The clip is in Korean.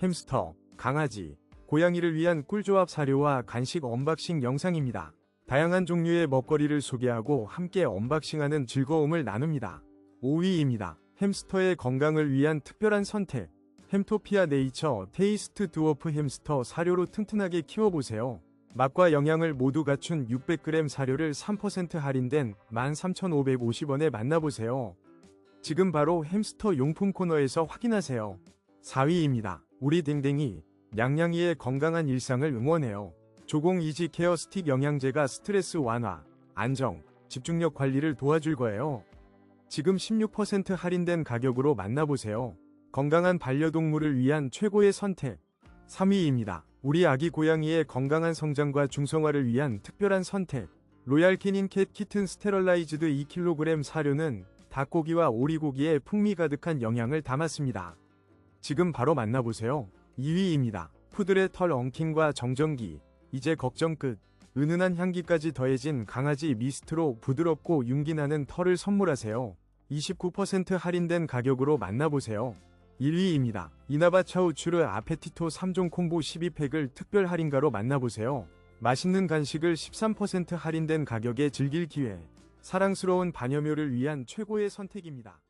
햄스터, 강아지, 고양이를 위한 꿀조합 사료와 간식 언박싱 영상입니다. 다양한 종류의 먹거리를 소개하고 함께 언박싱하는 즐거움을 나눕니다. 5위입니다. 햄스터의 건강을 위한 특별한 선택. 햄토피아 네이처 테이스트 두어프 햄스터 사료로 튼튼하게 키워보세요. 맛과 영양을 모두 갖춘 600g 사료를 3% 할인된 13,550원에 만나보세요. 지금 바로 햄스터 용품 코너에서 확인하세요. 4위입니다. 우리 댕댕이 냥냥이의 건강한 일상을 응원해요. 조공 이지 케어 스틱 영양제가 스트레스 완화, 안정, 집중력 관리를 도와줄 거예요. 지금 16% 할인된 가격으로 만나보세요. 건강한 반려동물을 위한 최고의 선택. 3위입니다. 우리 아기 고양이의 건강한 성장과 중성화를 위한 특별한 선택. 로얄 캐닌 캣 키튼 스테럴라이즈드 2kg 사료는 닭고기와 오리고기에 풍미 가득한 영양을 담았습니다. 지금 바로 만나보세요. 2위입니다. 푸들의 털 엉킴과 정전기. 이제 걱정 끝. 은은한 향기까지 더해진 강아지 미스트로 부드럽고 윤기나는 털을 선물하세요. 29% 할인된 가격으로 만나보세요. 1위입니다. 이나바 차우추르 아페티토 3종 콤보 12팩을 특별 할인가로 만나보세요. 맛있는 간식을 13% 할인된 가격에 즐길 기회. 사랑스러운 반려묘를 위한 최고의 선택입니다.